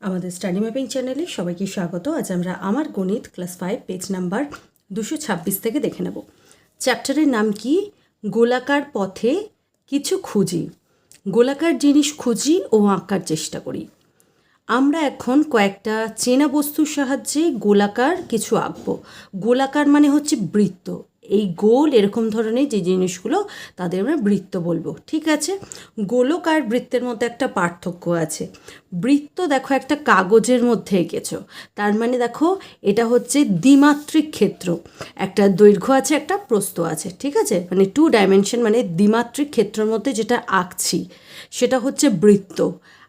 আমাদের study mapping চ্যানেলে সবাইকে স্বাগত। আজ আমরা আমার গণিত ক্লাস ফাইভ, পেজ নাম্বার দুশো ছাব্বিশ থেকে দেখে নেব। চ্যাপ্টারের নাম কি? গোলাকার পথে কিছু খুঁজি। গোলাকার জিনিস খুঁজি ও আঁকার চেষ্টা করি। আমরা এখন কয়েকটা চেনা বস্তুর সাহায্যে গোলাকার কিছু আঁকবো। গোলাকার মানে হচ্ছে বৃত্ত। এই গোল এরকম ধরনের যে জিনিসগুলো তাদের আমরা বৃত্ত বলব, ঠিক আছে? গোলক আর বৃত্তের মধ্যে একটা পার্থক্য আছে। বৃত্ত দেখো একটা কাগজের মধ্যে এঁকেছো, তার মানে দেখো এটা হচ্ছে দ্বিমাত্রিক ক্ষেত্র। একটা দৈর্ঘ্য আছে, একটা প্রস্থ আছে, ঠিক আছে? মানে টু ডাইমেনশন মানে দ্বিমাত্রিক ক্ষেত্রের মধ্যে যেটা আঁকছি। সেটা হচ্ছে বৃত্ত।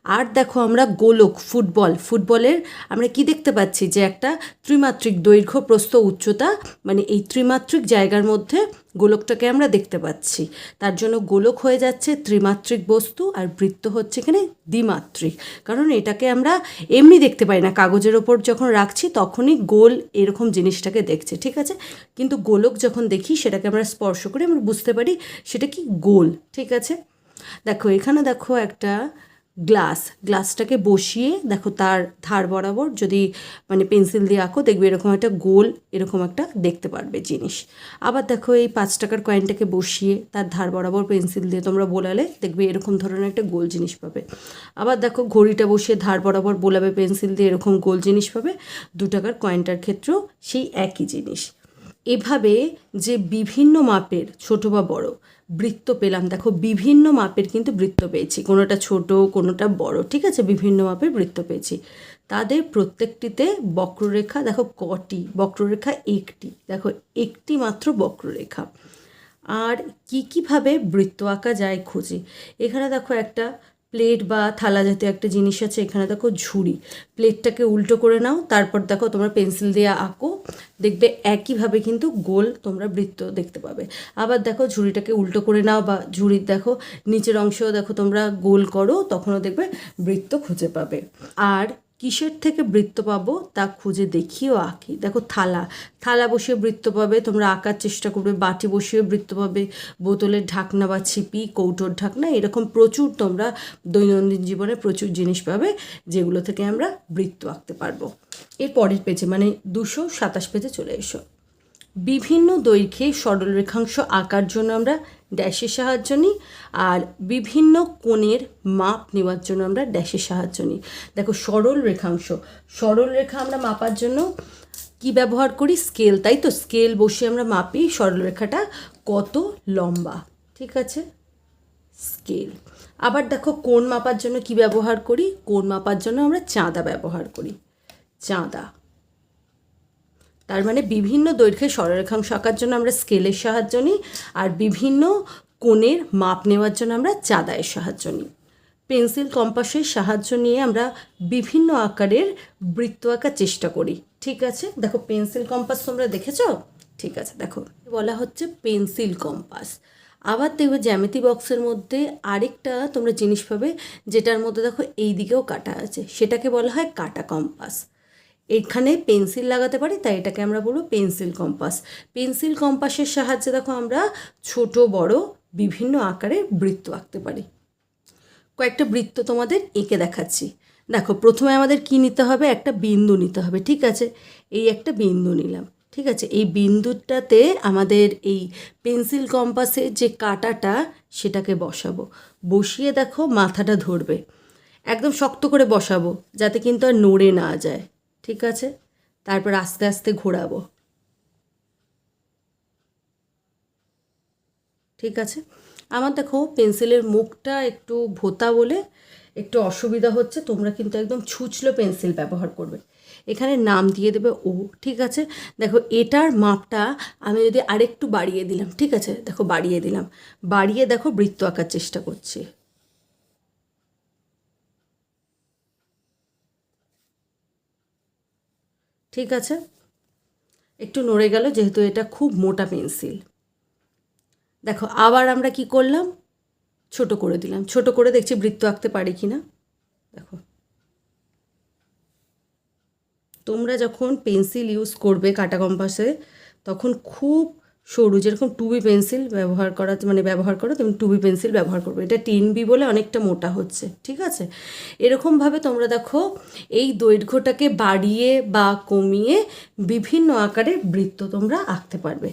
আর দেখো আমরা গোলক, ফুটবল, ফুটবলের আমরা কি দেখতে পাচ্ছি? যে একটা ত্রিমাত্রিক দৈর্ঘ্য, প্রস্থ, উচ্চতা মানে এই ত্রিমাত্রিক জায়গার মধ্যে গোলকটাকে আমরা দেখতে পাচ্ছি। তার জন্য গোলক হয়ে যাচ্ছে ত্রিমাত্রিক বস্তু আর বৃত্ত হচ্ছে এখানে দ্বিমাত্রিক। কারণ এটাকে আমরা এমনি দেখতে পাই না। কাগজের ওপর যখন রাখছি তখনই গোল এরকম জিনিসটাকে দেখছে, ঠিক আছে? কিন্তু গোলক যখন দেখি সেটাকে আমরা স্পর্শ করে আমরা বুঝতে পারি সেটা কি গোল, ঠিক আছে? দেখো, এখানে দেখো একটা গ্লাস। গ্লাসটাকে বসিয়ে দেখো তার ধার বরাবর যদি মানে পেন্সিল দিয়ে আঁকো, দেখবে এরকম একটা গোল, এরকম একটা দেখতে পারবে জিনিস। আবার দেখো এই পাঁচ টাকার কয়েনটাকে বসিয়ে তার ধার বরাবর পেন্সিল দিয়ে তোমরা বোলালে দেখবে এরকম ধরনের একটা গোল জিনিস পাবে। আবার দেখো ঘড়িটা বসিয়ে ধার বরাবর বোলাবে পেন্সিল দিয়ে এরকম গোল জিনিস পাবে। দু টাকার কয়েনটার ক্ষেত্রেও সেই একই জিনিস। এভাবে যে বিভিন্ন মাপের, ছোট বা বড়, বৃত্ত পেলাম। দেখো, বিভিন্ন মাপের কিন্তু বৃত্ত পেয়েছি। কোনোটা ছোট, কোনোটা বড়, ঠিক আছে? বিভিন্ন মাপের বৃত্ত পেয়েছি। তাদের প্রত্যেকটিতে বক্ররেখা, দেখো, কটি? বক্ররেখা একটি। দেখো, একটি মাত্র বক্ররেখা। আর কী কীভাবে বৃত্ত আঁকা যায় খুঁজি? এখানে দেখো একটা প্লেট বা থালা জাতীয় একটা জিনিস আছে, এখানে দেখো ঝুড়ি। প্লেটটাকে উল্টো করে নাও, তারপর দেখো তোমরা পেন্সিল দিয়ে আঁকো। দেখবে একইভাবে কিন্তু গোল তোমরা বৃত্ত দেখতে পাবে। আবার দেখো ঝুড়িটাকে উল্টো করে নাও বা ঝুড়ির দেখো নিচের অংশেও দেখো তোমরা গোল করো, তখনও দেখবে বৃত্ত খুঁজে পাবে। আর কিসের থেকে বৃত্ত পাবো তা খুঁজে দেখিও আঁকি। দেখো থালা থালা বসিয়ে বৃত্ত পাবে, তোমরা আঁকার চেষ্টা করবে, বাটি বসিয়ে বৃত্ত পাবে, বোতলের ঢাকনা বা ছিপি, কৌটোর ঢাকনা, এরকম প্রচুর তোমরা দৈনন্দিন জীবনে প্রচুর জিনিস পাবে যেগুলো থেকে আমরা বৃত্ত আঁকতে পারব। এর পরের পেজে মানে দুশো সাতাশ পেজে চলে এসো। বিভিন্ন দৈর্ঘ্যে সরল রেখাংশ আঁকার জন্য আমরা ড্যাশের সাহায্য নিই, আর বিভিন্ন কোণের মাপ নেওয়ার জন্য আমরা ড্যাশের সাহায্য নিই। দেখো সরল রেখাংশ সরল রেখা আমরা মাপার জন্য কি ব্যবহার করি? স্কেল, তাই তো? স্কেল বসিয়ে আমরা মাপি সরল রেখাটা কত লম্বা। ঠিক আছে? স্কেল। আবার দেখো, কোণ মাপার জন্য কি ব্যবহার করি? কোণ মাপার জন্য আমরা চাঁদা ব্যবহার করি। চাঁদা। তার মানে বিভিন্ন দৈর্ঘ্যে সরলরেখাংশ আঁকার জন্য আমরা স্কেলের সাহায্য নিই আর বিভিন্ন কোণের মাপ নেওয়ার জন্য আমরা চাঁদায়ের সাহায্য নিই। পেন্সিল কম্পাসের সাহায্য নিয়ে আমরা বিভিন্ন আকারের বৃত্ত আঁকার চেষ্টা করি। ঠিক আছে? দেখো, পেন্সিল কম্পাস তোমরা দেখেছ? ঠিক আছে, দেখো। বলা হচ্ছে পেন্সিল কম্পাস। আবার দেখবে জ্যামিতি বক্সের মধ্যে আরেকটা তোমরা জিনিস পাবে, যেটার মধ্যে দেখো এই দিকেও কাটা আছে। সেটাকে বলা হয় কাটা কম্পাস। এখানে পেন্সিল লাগাতে পারি, তাই এটাকে আমরা বলব পেন্সিল কম্পাস। পেন্সিল কম্পাসের সাহায্যে দেখো আমরা ছোট, বড়, বিভিন্ন আকারের বৃত্ত আঁকতে পারি। কয়েকটা বৃত্ত তোমাদের এঁকে দেখাচ্ছি। দেখো, প্রথমে আমাদের কি নিতে হবে? একটা বিন্দু নিতে হবে, ঠিক আছে? এই একটা বিন্দু নিলাম, ঠিক আছে? এই বিন্দুটাতে আমাদের এই পেন্সিল কম্পাসের যে কাটাটা, সেটাকে বসাবো। বসিয়ে দেখো মাথাটা ধরবে। একদম শক্ত করে বসাবো, যাতে কিন্তু আর নড়ে না যায়। ঠিক আছে? তারপর আস্তে আস্তে ঘোরাবো। ঠিক আছে? আমার দেখো পেন্সিলের মুখটা একটু ভোতা বলে একটু অসুবিধা হচ্ছে, তোমরা কিন্তু একদম ছুচলো পেন্সিল ব্যবহার করবে। এখানে নাম দিয়ে দেবে ও, ঠিক আছে? দেখো এটার মাপটা আমি যদি আরেকটু বাড়িয়ে দিলাম, ঠিক আছে? দেখো বাড়িয়ে দিলাম। বাড়িয়ে দেখো বৃত্ত আঁকার চেষ্টা করছি। ঠিক আছে? একটু নড়ে গেল, যেহেতু এটা খুব মোটা পেন্সিল। দেখো, আবার আমরা কি করলাম? ছোট করে দিলাম। ছোট করে দেখছি বৃত্ত আঁকতে পারি কি না দেখো। তোমরা যখন পেন্সিল ইউজ করবে কাটা কম্পাসে, তখন খুব সরু, যেরকম টুবি পেন্সিল ব্যবহার করা মানে ব্যবহার করো, তেমন টুবি পেন্সিল ব্যবহার করবে। এটা টেন বি বলে অনেকটা মোটা হচ্ছে, ঠিক আছে? এরকমভাবে তোমরা দেখো, এই দৈর্ঘ্যটাকে বাড়িয়ে বা কমিয়ে বিভিন্ন আকারের বৃত্ত তোমরা আঁকতে পারবে।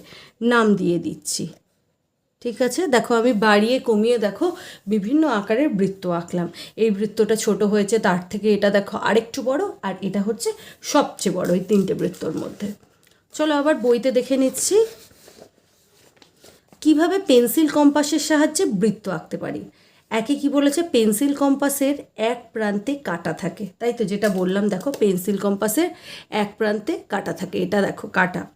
নাম দিয়ে দিচ্ছি, ঠিক আছে? দেখো, আমি বাড়িয়ে কমিয়ে দেখো, বিভিন্ন আকারের বৃত্ত আঁকলাম। এই বৃত্তটা ছোট হয়েছে, তার থেকে এটা দেখো আরেকটু বড়, আর এটা হচ্ছে সবচেয়ে বড়, এই তিনটে বৃত্তর মধ্যে। চলো আবার বইতে দেখে নিচ্ছি। কীভাবে পেন্সিল কম্পাসের সাহায্যে বৃত্ত আঁকতে পারি? একে কি বলেছে? পেন্সিল কম্পাসের এক প্রান্তে কাটা থাকে। তাই তো যেটা বললাম, দেখো, পেন্সিল কম্পাসের এক প্রান্তে কাটা থাকে। এটা দেখো, কাটা।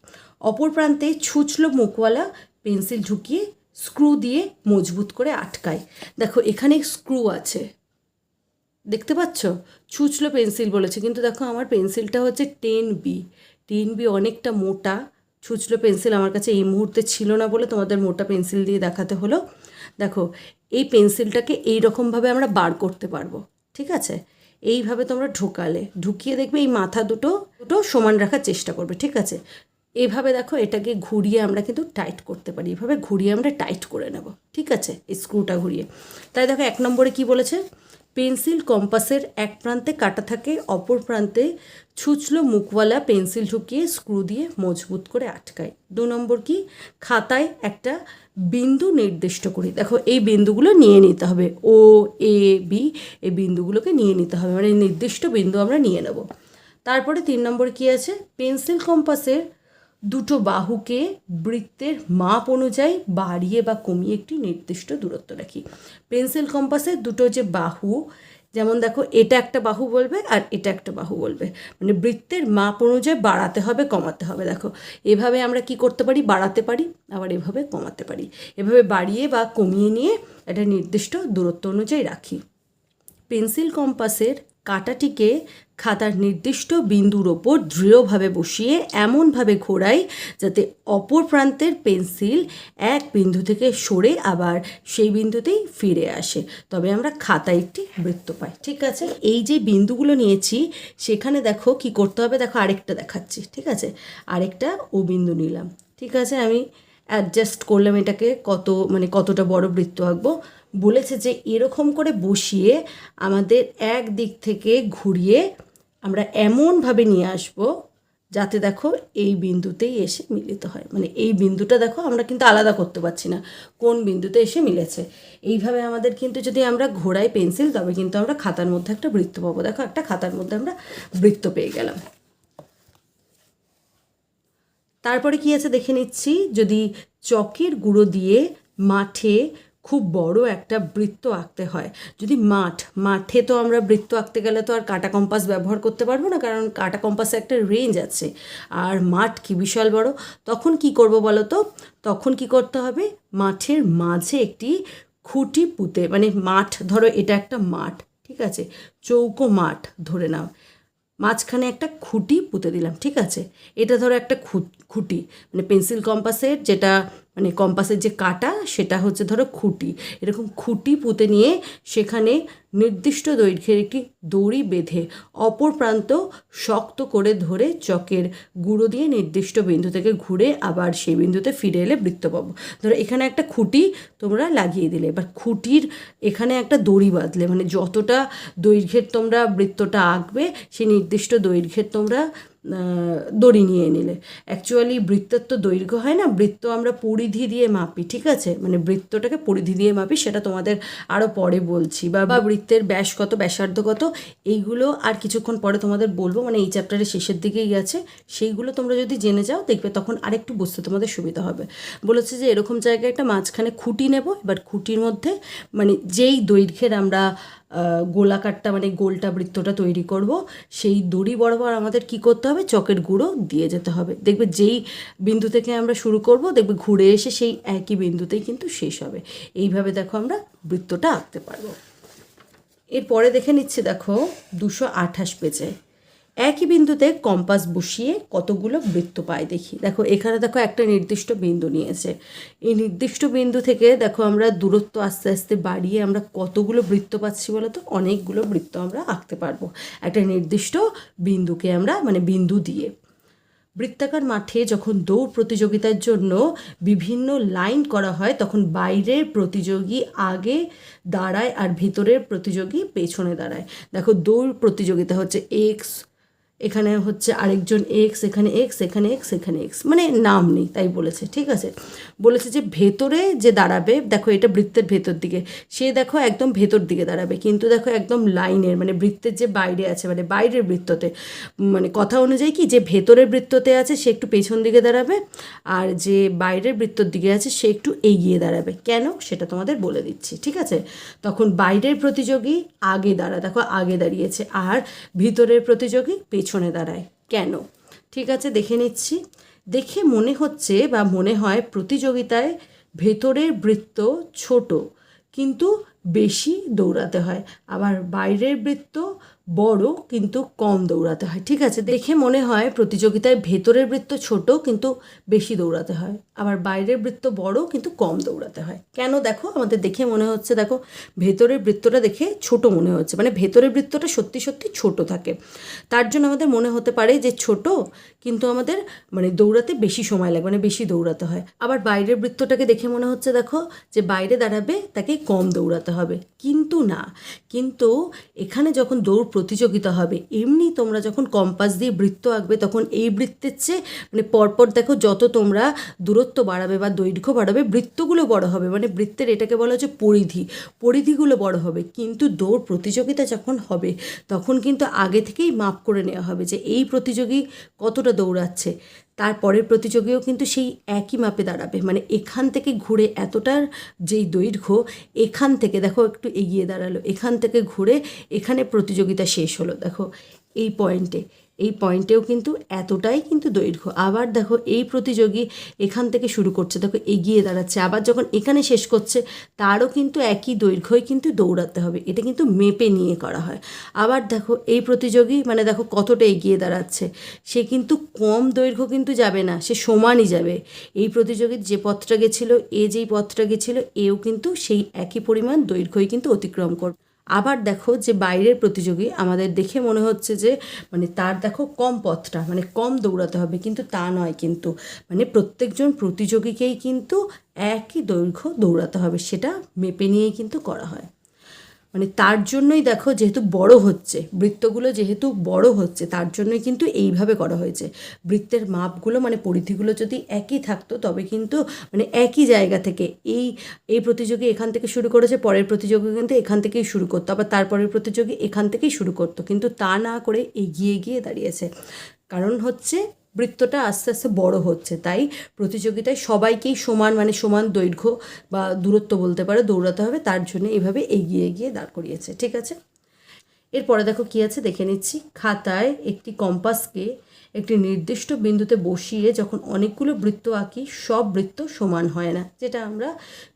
অপর প্রান্তে ছুচলো মুখওয়ালা পেন্সিল ঢুকিয়ে স্ক্রু দিয়ে মজবুত করে আটকায়। দেখো, এখানে স্ক্রু আছে। দেখতে পাচ্ছ? ছুচলো পেন্সিল বলেছে। কিন্তু দেখো, আমার পেন্সিলটা হচ্ছে টেন বি। টেন বি অনেকটা মোটা। ছুচলো পেন্সিল আমার কাছে এই মুহূর্তে ছিল না বলে তোমাদের মোটা পেন্সিল দিয়ে দেখাতে হলো। দেখো, এই পেন্সিলটাকে এই রকমভাবে আমরা বার করতে পারব, ঠিক আছে? এইভাবে তোমরা ঢোকালে, ঢুকিয়ে দেখবে এই মাথা দুটো দুটো সমান রাখার চেষ্টা করবে, ঠিক আছে? এভাবে দেখো, এটাকে ঘুরিয়ে আমরা কিন্তু টাইট করতে পারি। এভাবে ঘুরিয়ে আমরা টাইট করে নেব, ঠিক আছে? স্ক্রুটা ঘুরিয়ে। তাই দেখো, এক নম্বরে কি বলেছে? পেন্সিল কম্পাসের এক প্রান্তে কাটা থাকে, অপর প্রান্তে ছুচলো মুখওয়ালা পেন্সিল ঢুকিয়ে স্ক্রু দিয়ে মজবুত করে আটকায়। দু নম্বর কি? খাতায় একটা বিন্দু নির্দিষ্ট করি। দেখো, এই বিন্দুগুলো নিয়ে নিতে হবে। ও, এ, বি, এই বিন্দুগুলোকে নিয়ে নিতে হবে। মানে নির্দিষ্ট বিন্দু আমরা নিয়ে নেব। তারপরে তিন নম্বর কি আছে? পেন্সিল কম্পাসের দুটো বাহুকে বৃত্তের মাপ অনুযায়ী বাড়িয়ে বা কমিয়ে একটি নির্দিষ্ট দূরত্ব রাখি। পেন্সিল কম্পাসের দুটো যে বাহু, যেমন দেখো এটা একটা বাহু বলবে আর এটা একটা বাহু বলবে। মানে বৃত্তের মাপ অনুযায়ী বাড়াতে হবে, কমাতে হবে। দেখো, এভাবে আমরা কি করতে পারি? বাড়াতে পারি, আবার এভাবে কমাতে পারি। এভাবে বাড়িয়ে বা কমিয়ে নিয়ে একটা নির্দিষ্ট দূরত্ব অনুযায়ী রাখি। পেন্সিল কম্পাসের কাঁটাটিকে খাতার নির্দিষ্ট বিন্দুর ওপর দৃঢ়ভাবে বসিয়ে এমনভাবে ঘোরাই যাতে অপর প্রান্তের পেন্সিল এক বিন্দু থেকে সরে আবার সেই বিন্দুতেই ফিরে আসে। তবে আমরা খাতায় একটি বৃত্ত পাই। ঠিক আছে? এই যে বিন্দুগুলো নিয়েছি, সেখানে দেখো কি করতে হবে? দেখো আরেকটা দেখাচ্ছি। ঠিক আছে? আরেকটা ও বিন্দু নিলাম। ঠিক আছে? আমি অ্যাডজাস্ট করলাম এটাকে কত মানে কতটা বড় বৃত্ত আঁকবো। বলেছে যে এরকম করে বসিয়ে আমাদের এক দিক থেকে ঘুরিয়ে আমরা এমনভাবে নিয়ে আসব যাতে দেখো এই বিন্দুতেই এসে মিলিত হয়। মানে এই বিন্দুটা দেখো আমরা কিন্তু আলাদা করতে পারছি না, কোন বিন্দুতে এসে মিলেছে। এইভাবে আমাদের কিন্তু যদি আমরা ঘোরাই পেন্সিল, তবে কিন্তু আমরা খাতার মধ্যে একটা বৃত্ত পাবো। দেখো একটা খাতার মধ্যে আমরা বৃত্ত পেয়ে গেলাম। তারপরে কি আছে দেখে নিচ্ছি? যদি চকের গুঁড়ো দিয়ে মাঠে খুব বড় একটা বৃত্ত আঁকতে হয়। যদি মাঠ, মাঠে তো আমরা বৃত্ত আঁকতে গেলে তো আর কাটা কম্পাস ব্যবহার করতে পারব না, কারণ কাটা কম্পাসে একটা রেঞ্জ আছে। আর মাঠ কি বিশাল বড়? তখন কি করব বলো তো? তখন কি করতে হবে? মাঠের মাঝে একটি খুঁটি পুঁতে মানে মাঠ, ধরো এটা একটা মাঠ, ঠিক আছে? চৌকো মাঠ ধরে নাও। মাঝখানে একটা খুঁটি পুঁতে দিলাম, ঠিক আছে? এটা ধরো একটা খুঁটি মানে পেন্সিল কম্পাসের যেটা মানে কম্পাসের যে কাটা, সেটা হচ্ছে ধরো খুঁটি। এরকম খুঁটি পুঁতে নিয়ে সেখানে নির্দিষ্ট দৈর্ঘ্যের একটি দড়ি বেঁধে অপর প্রান্ত শক্ত করে ধরে চকের গুঁড়ো দিয়ে নির্দিষ্ট বিন্দু থেকে ঘুরে আবার সেই বিন্দুতে ফিরে এলে বৃত্ত পাবো ধরো এখানে একটা খুঁটি তোমরা লাগিয়ে দিলে, এবার খুঁটির এখানে একটা দড়ি বাঁধলে মানে যতটা দৈর্ঘ্যের তোমরা বৃত্তটা আঁকবে, সেই নির্দিষ্ট দৈর্ঘ্যের তোমরা দড়ি নিয়ে নিলে। অ্যাকচুয়ালি বৃত্তের তো দৈর্ঘ্য হয় না, বৃত্ত আমরা পরিধি দিয়ে মাপি ঠিক আছে? মানে বৃত্তটাকে পরিধি দিয়ে মাপি সেটা তোমাদের আরও পরে বলছি। বা বা বৃত্তের ব্যাস কত ব্যাসার্ধ কত এইগুলো আর কিছুক্ষণ পরে তোমাদের বলব। মানে এই চ্যাপ্টারের শেষের দিকেই গেছে। সেইগুলো তোমরা যদি জেনে যাও দেখবে তখন আরেকটু বুঝতে তোমাদের সুবিধা হবে। বলেছে যে এরকম জায়গায় একটা মাঝখানে খুঁটি নেব। এবার খুঁটির মধ্যে মানে যেই দৈর্ঘ্যের আমরা গোলাকারটা মানে গোলটা বৃত্তটা তৈরি করব। সেই দড়ি বরাবর আমাদের কি করতে হবে? চকের গুঁড়ো দিয়ে যেতে হবে। দেখবে যেই বিন্দু থেকে আমরা শুরু করব, দেখবে ঘুরে এসে সেই একই বিন্দুতেই কিন্তু শেষ হবে। এইভাবে দেখো আমরা বৃত্তটা আঁকতে পারব। এরপরে দেখে নিচ্ছে, দেখো, দুশো আঠাশ পেজে। একই বিন্দুতে কম্পাস বসিয়ে কতগুলো বৃত্ত পায় দেখি। দেখো, এখানে দেখো একটা নির্দিষ্ট বিন্দু নিয়েছে। এই নির্দিষ্ট বিন্দু থেকে দেখো আমরা দূরত্ব আস্তে আস্তে বাড়িয়ে আমরা কতগুলো বৃত্ত পাচ্ছি বলো তো অনেকগুলো বৃত্ত আমরা আঁকতে পারব। একটা নির্দিষ্ট বিন্দুকে আমরা মানে বিন্দু দিয়ে। বৃত্তাকার মাঠে যখন দৌড় প্রতিযোগিতার জন্য বিভিন্ন লাইন করা হয়, তখন বাইরের প্রতিযোগী আগে দাঁড়ায় আর ভিতরের প্রতিযোগী পেছনে দাঁড়ায়। দেখো, দৌড় প্রতিযোগিতা হচ্ছে এক্স এখানে হচ্ছে আরেকজন এক্স এখানে এক্স এখানে এক্স এখানে এক্স মানে নাম নেই, তাই বলেছে, ঠিক আছে? বলেছে যে ভেতরে যে দাঁড়াবে, দেখো এটা বৃত্তের ভেতর দিকে, সে দেখো একদম ভেতর দিকে দাঁড়াবে, কিন্তু দেখো একদম লাইনের মানে বৃত্তের যে বাইরে আছে মানে বাইরের বৃত্ততে মানে কথা অনুযায়ী কি, যে ভেতরের বৃত্ততে আছে, সে একটু পেছন দিকে দাঁড়াবে, আর যে বাইরের বৃত্তর দিকে আছে, সে একটু এগিয়ে দাঁড়াবে। কেন? সেটা তোমাদের বলে দিচ্ছি, ঠিক আছে? তখন বাইরের প্রতিযোগী আগে দাঁড়া, দেখো আগে দাঁড়িয়েছে, আর ভিতরের প্রতিযোগী পেছনে দাঁড়ায়। কেন? ঠিক আছে, দেখে নিচ্ছি। দেখে মনে হচ্ছে বা মনে হয় প্রতিযোগিতায় ভেতরের বৃত্ত ছোট, কিন্তু বেশি দৌড়াতে হয়। আবার বাইরের বৃত্ত বড় কিন্তু কম দৌড়াতে হয়। ঠিক আছে, দেখে মনে হয় প্রতিযোগিতায় ভেতরের বৃত্ত ছোট কিন্তু বেশি দৌড়াতে হয়। আবার বাইরের বৃত্ত বড় কিন্তু কম দৌড়াতে হয়। কেন দেখো? আমাদের দেখে মনে হচ্ছে, দেখো, ভেতরের বৃত্তটা দেখে ছোট মনে হচ্ছে। মানে ভেতরের বৃত্তটা সত্যি সত্যি ছোট থাকে। তার জন্য আমাদের মনে হতে পারে যে ছোট কিন্তু আমাদের মানে দৌড়াতে বেশি সময় লাগবে মানে বেশি দৌড়াতে হয়। আবার বাইরের বৃত্তটাকে দেখে মনে হচ্ছে, দেখো, যে বাইরে দাঁড়াবে, তাকে কম দৌড়াতে হবে। কিন্তু না। কিন্তু এখানে যখন দৌড় প্রতিযোগিতা হবে, এমনি তোমরা যখন কম্পাস দিয়ে বৃত্ত আঁকবে, তখন এই বৃত্তের চেয়ে মানে পরপর দেখো যত তোমরা দূরত্ব বাড়াবে বা দৈর্ঘ্য বাড়াবে, বৃত্তগুলো বড় হবে। মানে বৃত্তের এটাকে বলা হচ্ছে পরিধি। পরিধিগুলো বড় হবে। কিন্তু দৌড় প্রতিযোগিতা যখন হবে, তখন কিন্তু আগে থেকেই মাপ করে নেওয়া হবে যে এই প্রতিযোগী কতটা দৌড়াচ্ছে। তারপরের প্রতিযোগীও কিন্তু সেই একই মাপে দাঁড়াবে। মানে এখান থেকে ঘুরে এতটার যেই দৈর্ঘ্য, এখান থেকে দেখো একটু এগিয়ে দাঁড়াল, এখান থেকে ঘুরে এখানে প্রতিযোগিতা শেষ হলো। দেখো এই পয়েন্টে এই পয়েন্টেও কিন্তু এতটাই কিন্তু দৈর্ঘ্য। আবার দেখো, এই প্রতিযোগী এখান থেকে শুরু করছে। দেখো, এগিয়ে দাঁড়াচ্ছে। আবার যখন এখানে শেষ করছে, তারও কিন্তু একই দৈর্ঘ্যই কিন্তু দৌড়াতে হবে। এটা কিন্তু মেপে নিয়ে করা হয়। আবার দেখো, এই প্রতিযোগী মানে দেখো কতটা এগিয়ে দাঁড়াচ্ছে। সে কিন্তু কম দৈর্ঘ্য কিন্তু যাবে না, সে সমানই যাবে। এই প্রতিযোগীর যে পথটা গেছিল, এ যেই পথটা গেছিল, এও কিন্তু সেই একই পরিমাণ দৈর্ঘ্যই কিন্তু অতিক্রম করবে। আবার দেখো যে বাইরের প্রতিযোগী আমাদের দেখে মনে হচ্ছে যে মানে তার দেখো কম পথটা মানে কম দৌড়াতে হবে, কিন্তু তা নয় কিন্তু। মানে প্রত্যেকজন প্রতিযোগীকেই কিন্তু একই দৈর্ঘ্য দৌড়াতে হবে, সেটা মেপে নিয়েই কিন্তু করা হয়। মানে তার জন্যই দেখো যেহেতু বড় হচ্ছে, বৃত্তগুলো যেহেতু বড় হচ্ছে, তার জন্যই কিন্তু এইভাবে করা হয়েছে। বৃত্তের মাপগুলো মানে পরিধিগুলো যদি একই থাকতো, তবে কিন্তু মানে একই জায়গা থেকে এই এই প্রতিযোগী এখান থেকে শুরু করেছে, পরের প্রতিযোগী কিন্তু এখান থেকেই শুরু করতো, আবার তারপরের প্রতিযোগী এখান থেকেই শুরু করতো, কিন্তু তা না করে এগিয়ে গিয়ে দাঁড়িয়েছে। কারণ হচ্ছে বৃত্তটা আস্তে আস্তে বড় হচ্ছে। তাই প্রতিযোগিতায় সবাইকেই সমান মানে সমান দৈর্ঘ্য বা দূরত্ব বলতে পারে, দৌড়াতে হবে। তার জন্য এভাবে এগিয়ে এগিয়ে দাঁড় করিয়েছে। ঠিক আছে? এরপরে দেখো কী আছে? দেখে নিচ্ছি। খাতায় একটি কম্পাসকে একটি নির্দিষ্ট বিন্দুতে বসিয়ে যখন অনেকগুলো বৃত্ত আঁকি, সব বৃত্ত সমান হয় না। যেটা আমরা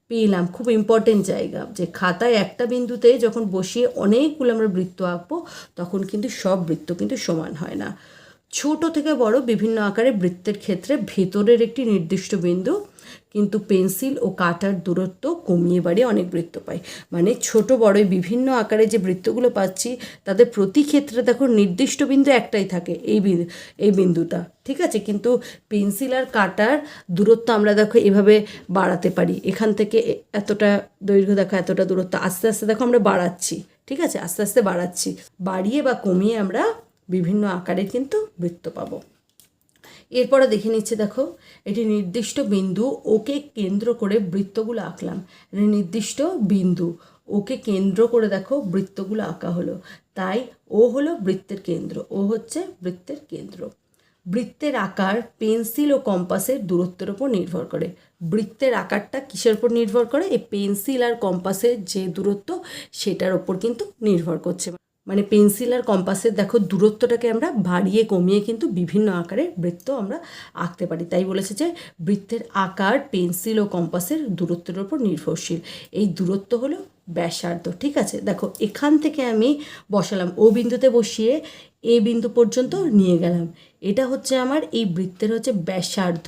পেলাম। খুব ইম্পর্টেন্ট জায়গা যে খাতায় একটা বিন্দুতে যখন বসিয়ে অনেকগুলো আমরা বৃত্ত আঁকবো, তখন কিন্তু সব বৃত্ত কিন্তু সমান হয় না। ছোট থেকে বড় বিভিন্ন আকারে বৃত্তের ক্ষেত্রে ভেতরের একটি নির্দিষ্ট বিন্দু, কিন্তু পেন্সিল ও কাটার দূরত্ব কমিয়ে বাড়িয়ে অনেক বৃত্ত পাই মানে ছোট বড় বিভিন্ন আকারে যে বৃত্তগুলো পাচ্ছি, তাদের প্রতি ক্ষেত্রে দেখো নির্দিষ্ট বিন্দু একটাই থাকে এই এই বিন্দুটা, ঠিক আছে? কিন্তু পেন্সিল আর কাটার দূরত্ব আমরা দেখো এভাবে বাড়াতে পারি। এখান থেকে এতটা দৈর্ঘ্য দেখো, এতটা দূরত্ব, আস্তে আস্তে দেখো আমরা বাড়াচ্ছি, ঠিক আছে? আস্তে আস্তে বাড়াচ্ছি। বাড়িয়ে বা কমিয়ে আমরা বিভিন্ন আকারে কিন্তু বৃত্ত পাবো। এরপরে দেখে নিচ্ছে, দেখো এটি নির্দিষ্ট বিন্দু ওকে কেন্দ্র করে বৃত্তগুলো আঁকলাম। নির্দিষ্ট বিন্দু, ওকে কেন্দ্র করে দেখো বৃত্তগুলো আঁকা হলো। তাই ও হলো বৃত্তের কেন্দ্র, ও হচ্ছে বৃত্তের কেন্দ্র। বৃত্তের আকার পেন্সিল ও কম্পাসের দূরত্বের ওপর নির্ভর করে। বৃত্তের আকারটা কিসের উপর নির্ভর করে? এই পেন্সিল আর কম্পাসের যে দূরত্ব, সেটার ওপর কিন্তু নির্ভর করছে। মানে পেন্সিল আর কম্পাসের দেখো দূরত্বটাকে আমরা বাড়িয়ে কমিয়ে কিন্তু বিভিন্ন আকারের বৃত্ত আমরা আঁকতে পারি। তাই বলেছে যে বৃত্তের আকার পেন্সিল ও কম্পাসের দূরত্বের ওপর নির্ভরশীল। এই দূরত্ব হলো ব্যাসার্ধ, ঠিক আছে? দেখো, এখান থেকে আমি বসালাম, ও বিন্দুতে বসিয়ে এ বিন্দু পর্যন্ত নিয়ে গেলাম। এটা হচ্ছে আমার, এই বৃত্তের হচ্ছে ব্যাসার্ধ।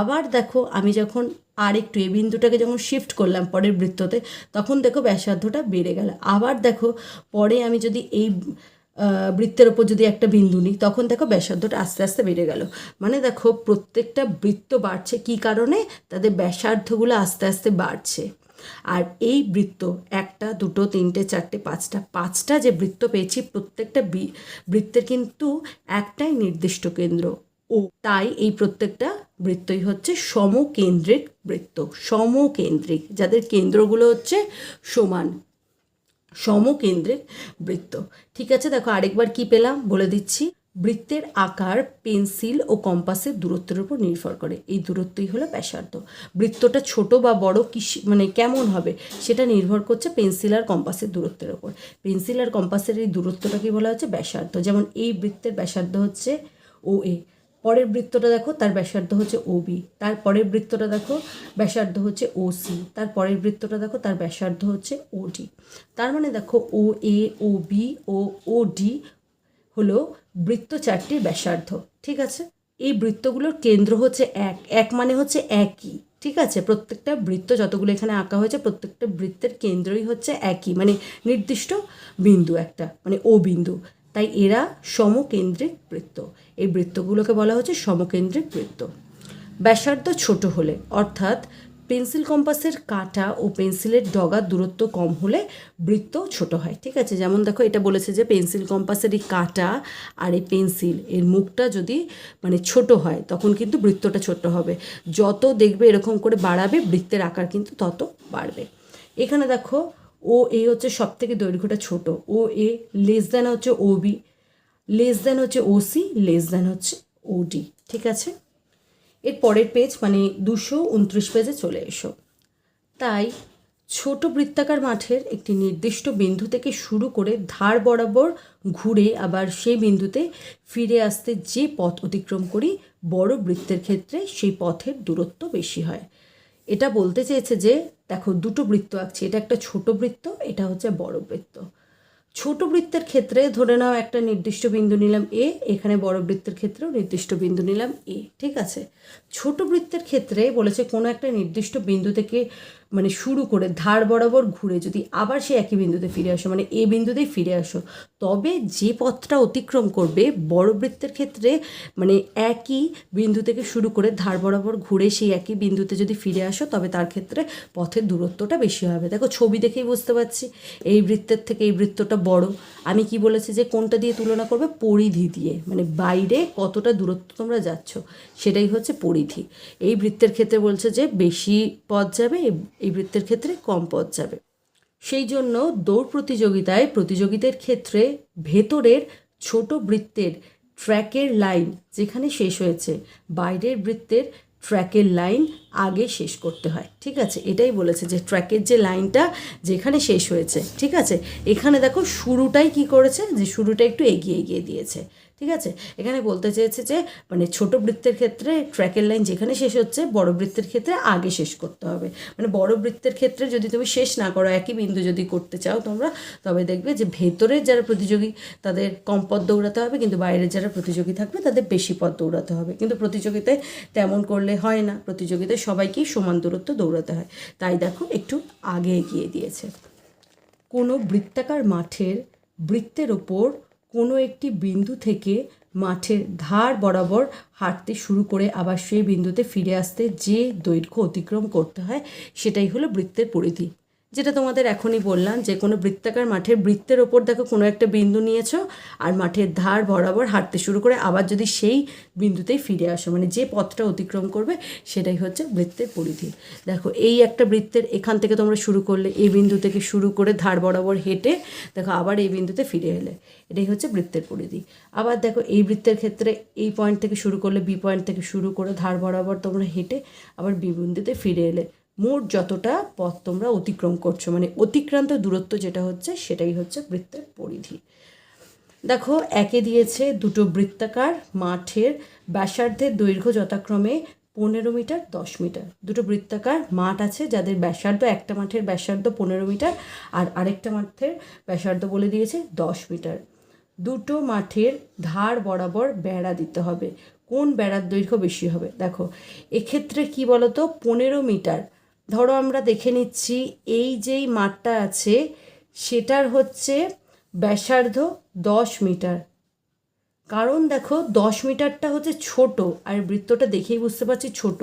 আবার দেখো, আমি যখন আর একটু এই বিন্দুটাকে যখন শিফট করলাম পরের বৃত্ততে, তখন দেখো ব্যাসার্ধটা বেড়ে গেল। আবার দেখো পরে আমি যদি এই বৃত্তের ওপর যদি একটা বিন্দু নিই, তখন দেখো ব্যাসার্ধটা আস্তে আস্তে বেড়ে গেল। মানে দেখো প্রত্যেকটা বৃত্ত বাড়ছে কি কারণে? তাদের ব্যাসার্ধগুলো আস্তে আস্তে বাড়ছে। আর এই বৃত্ত একটা, দুটো, তিনটে, চারটে, পাঁচটা পাঁচটা যে বৃত্ত পেয়েছি, প্রত্যেকটা বৃত্তের কিন্তু একটাই নির্দিষ্ট কেন্দ্র। ও তাই এই প্রত্যেকটা বৃত্তই হচ্ছে সমকেন্দ্রিক বৃত্ত, সমকেন্দ্রিক। যাদের কেন্দ্রগুলো হচ্ছে সমান, সমকেন্দ্রিক বৃত্ত। ঠিক আছে, দেখো আরেকবার কি পেলাম? বলে দিচ্ছি। বৃত্তের আকার পেন্সিল ও কম্পাসের দূরত্বের উপর নির্ভর করে। এই দূরত্বই হলো ব্যাসার্ধ। বৃত্তটা ছোট বা বড় কি মানে কেমন হবে সেটা নির্ভর করছে পেন্সিল আর কম্পাসের দূরত্বের উপর। পেন্সিল আর কম্পাসের এই দূরত্বটাকে বলা হচ্ছে ব্যাসার্ধ। যেমন এই বৃত্তের ব্যাসার্ধ হচ্ছে ও এ। পরের বৃত্তটা দেখো, তার ব্যাসার্ধ হচ্ছে ও বি তার পরের বৃত্তটা দেখো, ব্যাসার্ধ হচ্ছে ও সি তার পরের বৃত্তটা দেখো, তার ব্যাসার্ধ হচ্ছে ও ডি তার মানে দেখো ও এ ও বি ও ও ডি হলো বৃত্ত চারটির ব্যাসার্ধ, ঠিক আছে? এই বৃত্তগুলোর কেন্দ্র হচ্ছে এক এক মানে হচ্ছে একই, ঠিক আছে? প্রত্যেকটা বৃত্ত যতগুলো এখানে আঁকা হয়েছে, প্রত্যেকটা বৃত্তের কেন্দ্রই হচ্ছে একই মানে নির্দিষ্ট বিন্দু একটা মানে ও বিন্দু। তাই এরা সমকেন্দ্রিক বৃত্ত। এই বৃত্তগুলোকে বলা হচ্ছে সমকেন্দ্রিক বৃত্ত। ব্যাসার্ধ ছোট হলে, অর্থাৎ পেন্সিল কম্পাসের কাঁটা ও পেন্সিলের ডগার দূরত্ব কম হলে বৃত্ত ছোট হয়। ঠিক আছে? যেমন দেখো, এটা বলেছে যে পেন্সিল কম্পাসের এই কাঁটা আর এই পেন্সিল, এর মুখটা যদি মানে ছোট হয়, তখন কিন্তু বৃত্তটা ছোট হবে। যত দেখবে এরকম করে বাড়াবে, বৃত্তের আকার কিন্তু তত বাড়বে। এখানে দেখো ও এ হচ্ছে সব থেকে দৈর্ঘ্যটা ছোট। ও এ লেস দ্যান হচ্ছে ও বি লেস দ্যান হচ্ছে ও সি লেস দ্যান হচ্ছে ও ডি ঠিক আছে? এর পরের পেজ মানে দুশো উনত্রিশ পেজে চলে এসো। তাই ছোট বৃত্তাকার মাঠের একটি নির্দিষ্ট বিন্দু থেকে শুরু করে ধার বরাবর ঘুরে আবার সেই বিন্দুতে ফিরে আসতে যে পথ অতিক্রম করি, বড় বৃত্তের ক্ষেত্রে সেই পথের দূরত্ব বেশি হয়। এটা বলতে চেয়েছে যে, দেখো, দুটো বৃত্ত আঁকছি। এটা একটা ছোট বৃত্ত, এটা হচ্ছে বড় বৃত্ত। ছোট বৃত্তের ক্ষেত্রে ধরে নাও একটা নির্দিষ্ট বিন্দু নিলাম এ এখানে বড় বৃত্তের ক্ষেত্রেও নির্দিষ্ট বিন্দু নিলাম এ ঠিক আছে? ছোট বৃত্তের ক্ষেত্রে বলেছে কোনো একটা নির্দিষ্ট বিন্দু থেকে মানে শুরু করে ধার বরাবর ঘুরে যদি আবার সে একই বিন্দুতে ফিরে আসো মানে এ বিন্দুতেই ফিরে আসো, তবে যে পথটা অতিক্রম করবে বড় বৃত্তের ক্ষেত্রে মানে একই বিন্দু থেকে শুরু করে ধার বরাবর ঘুরে সেই একই বিন্দুতে যদি ফিরে আসো, তবে তার ক্ষেত্রে পথের দূরত্বটা বেশি হবে। দেখো, ছবি দেখেই বুঝতে পারছি, এই বৃত্তের থেকে এই বৃত্তটা বড়। আমি কি বলেছি যে কোনটা দিয়ে তুলনা করবে? পরিধি দিয়ে মানে বাইরে কতটা দূরত্ব তোমরা যাচ্ছ, সেটাই হচ্ছে পরিধি। এই বৃত্তের ক্ষেত্রে বলছে যে বেশি পথ যাবে এই বৃত্তের ক্ষেত্রে কম পথ যাবে। সেই জন্য দৌড় প্রতিযোগিতায় প্রতিযোগিতার ক্ষেত্রে ভেতরের ছোট বৃত্তের ট্র্যাকের লাইন যেখানে শেষ হয়েছে, বাইরের বৃত্তের ট্র্যাকের লাইন আগে শেষ করতে হয়। ঠিক আছে? এটাই বলেছে যে ট্র্যাকের যে লাইনটা যেখানে শেষ হয়েছে, ঠিক আছে? এখানে দেখো শুরুটাই কি করেছে? যে শুরুটা একটু এগিয়ে এগিয়ে দিয়েছে। ঠিক আছে? এখানে বলতে চেয়েছে যে মানে ছোট বৃত্তের ক্ষেত্রে ট্র্যাকের লাইন যেখানে শেষ হচ্ছে, বড় বৃত্তের ক্ষেত্রে আগে শেষ করতে হবে। মানে বড় বৃত্তের ক্ষেত্রে যদি তুমি শেষ না করো, একই বিন্দু যদি করতে চাও তোমরা, তবে দেখবে যে ভেতরের যারা প্রতিযোগী, তাদের কম পথ দৌড়াতে হবে, কিন্তু বাইরের যারা প্রতিযোগী থাকবে, তাদের বেশি পথ দৌড়াতে হবে। কিন্তু প্রতিযোগিতায় তেমন করলে হয় না। প্রতিযোগিতায় সবাইকেই সমান দূরত্ব দৌড়াতে হয়। তাই দেখো, একটু আগে এগিয়ে দিয়েছে। কোনো বৃত্তাকার মাঠের বৃত্তের ওপর কোনো একটি বিন্দু থেকে মাঠের ধার বরাবর হাঁটতে শুরু করে আবার সেই বিন্দুতে ফিরে আসতে যে দৈর্ঘ্য অতিক্রম করতে হয়, সেটাই হলো বৃত্তের পরিধি। যেটা তোমাদের এখনই বললাম যে কোনো বৃত্তাকার মাঠের বৃত্তের ওপর দেখো কোনো একটা বিন্দু নিয়েছো আর মাঠের ধার বরাবর হাঁটতে শুরু করে আবার যদি সেই বিন্দুতেই ফিরে আসো মানে যে পথটা অতিক্রম করবে সেটাই হচ্ছে বৃত্তের পরিধি। দেখো, এই একটা বৃত্তের এখান থেকে তোমরা শুরু করলে, এই বিন্দু থেকে শুরু করে ধার বরাবর হেঁটে দেখো আবার এই বিন্দুতে ফিরে এলে, এটাই হচ্ছে বৃত্তের পরিধি। আবার দেখো, এই বৃত্তের ক্ষেত্রে এই পয়েন্ট থেকে শুরু করলে বি পয়েন্ট থেকে শুরু করে ধার বরাবর তোমরা হেঁটে আবার বি বিন্দুতে ফিরে এলে মোট যতটা পথ তোমরা অতিক্রম করছ মানে অতিক্রান্ত দূরত্ব যেটা হচ্ছে সেটাই হচ্ছে বৃত্তের পরিধি। দেখো, একে দিয়েছে দুটো বৃত্তাকার মাঠের ব্যাসার্ধের দৈর্ঘ্য যথাক্রমে পনেরো মিটার, দশ মিটার। দুটো বৃত্তাকার মাঠ আছে যাদের ব্যাসার্ধ, একটা মাঠের ব্যাসার্ধ পনেরো মিটার আর আরেকটা মাঠের ব্যাসার্ধ বলে দিয়েছে দশ মিটার। দুটো মাঠের ধার বরাবর বেড়া দিতে হবে। কোন বেড়ার দৈর্ঘ্য বেশি হবে? দেখো, এক্ষেত্রে কি বলতো? পনেরো মিটার ধরো আমরা দেখে নিচ্ছি, এই যেই মাঠটা আছে, সেটার হচ্ছে ব্যাসার্ধ দশ মিটার। কারণ দেখো, দশ মিটারটা হচ্ছে ছোট, আর বৃত্তটা দেখেই বুঝতে পারছি ছোট।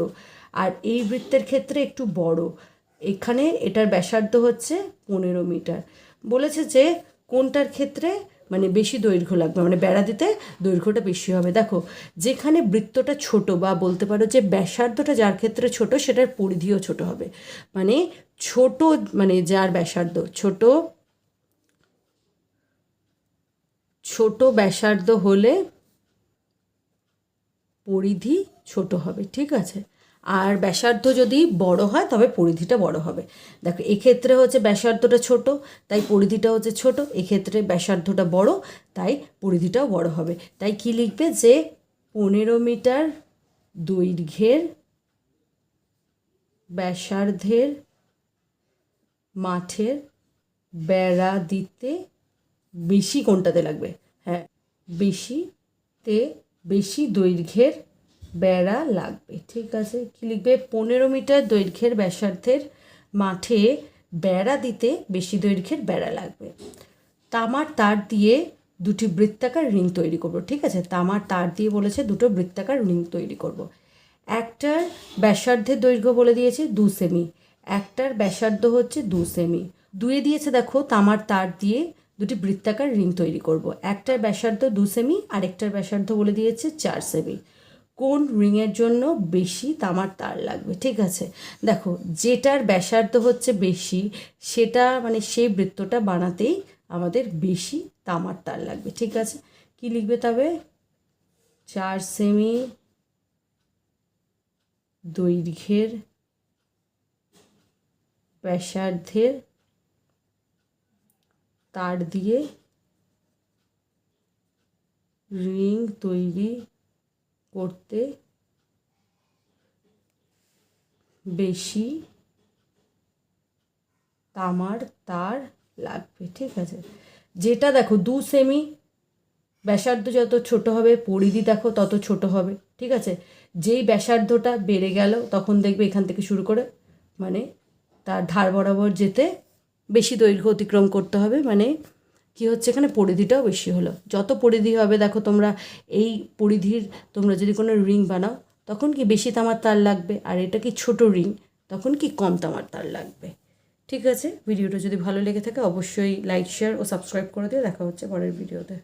আর এই বৃত্তের ক্ষেত্রে একটু বড়। এখানে এটার ব্যাসার্ধ হচ্ছে পনেরো মিটার। বলেছে যে কোনটার ক্ষেত্রে মানে বেশি দৈর্ঘ্য লাগবে মানে বেড়া দিতে দৈর্ঘ্যটা বেশি হবে। দেখো, যেখানে বৃত্তটা ছোট বা বলতে পারো যে ব্যাসার্ধটা যার ক্ষেত্রে ছোট, সেটার পরিধিও ছোট হবে। মানে ছোট মানে যার ব্যাসার্ধ, ছোট ছোট ব্যাসার্ধ হলে পরিধি ছোট হবে, ঠিক আছে? আর ব্যাসার্ধ যদি বড় হয়, তবে পরিধিটা বড় হবে। দেখো, এক্ষেত্রে হচ্ছে ব্যাসার্ধটা ছোট, তাই পরিধিটা হচ্ছে ছোট। এক্ষেত্রে ব্যাসার্ধটা বড়, তাই পরিধিটাও বড় হবে। তাই কি লিখবে যে পনেরো মিটার দৈর্ঘ্যের ব্যাসার্ধের মাঠের বেড়া দিতে বেশি কোনটাতে লাগবে? হ্যাঁ বেশিতে বেশি দৈর্ঘ্যের বেড়া লাগবে, ঠিক আছে? কি লিখবে? পনেরো মিটার দৈর্ঘ্যের ব্যাসার্ধের মাঠে বেড়া দিতে বেশি দৈর্ঘ্যের বেড়া লাগবে। তামার তার দিয়ে দুটি বৃত্তাকার রিং তৈরি করব, ঠিক আছে? তামার তার দিয়ে বলেছে দুটো বৃত্তাকার রিং তৈরি করব। একটার ব্যাসার্ধের দৈর্ঘ্য বলে দিয়েছে দু সেমি, একটার ব্যাসার্ধ হচ্ছে দু সেমি। দুয়ে দিয়েছে দেখো, তামার তার দিয়ে দুটি বৃত্তাকার রিং তৈরি করব। একটার ব্যাসার্ধ দু সেমি, আরেকটার ব্যাসার্ধ বলে দিয়েছে চার সেমি। কোন রিংয়ের জন্য বেশি তামার তার লাগবে, ঠিক আছে? দেখো, যেটার ব্যাসার্ধ হচ্ছে বেশি, সেটা মানে সেই বৃত্তটা বানাতেই আমাদের বেশি তামার তার লাগবে, ঠিক আছে? কি লিখবে তবে? চার সেমি দৈর্ঘ্যের ব্যাসার্ধের তার দিয়ে রিং তৈরি করতে বেশি তামার তার লাগবে, ঠিক আছে? যেটা দেখো, দু সেমি ব্যাসার্ধ যত ছোট হবে, পরিধি দেখো তত ছোট হবে, ঠিক আছে? যেই ব্যাসার্ধটা বেড়ে গেল, তখন দেখবে এখান থেকে শুরু করে মানে তার ধার বরাবর যেতে বেশি দৈর্ঘ্য অতিক্রম করতে হবে মানে কি হচ্ছে? এখানে পরিধিটাও বেশি হলো। যত পরিধি হবে, দেখো তোমরা এই পরিধির তোমরা যদি কোনো রিং বানাও, তখন কি বেশি তামার তার লাগবে? আর এটা কি ছোট রিং, তখন কি কম তামার তার লাগবে? ঠিক আছে? ভিডিওটা যদি ভালো লেগে থাকে, অবশ্যই লাইক শেয়ার ও সাবস্ক্রাইব করে দিয়ে দেখা হচ্ছে পরের ভিডিওতে।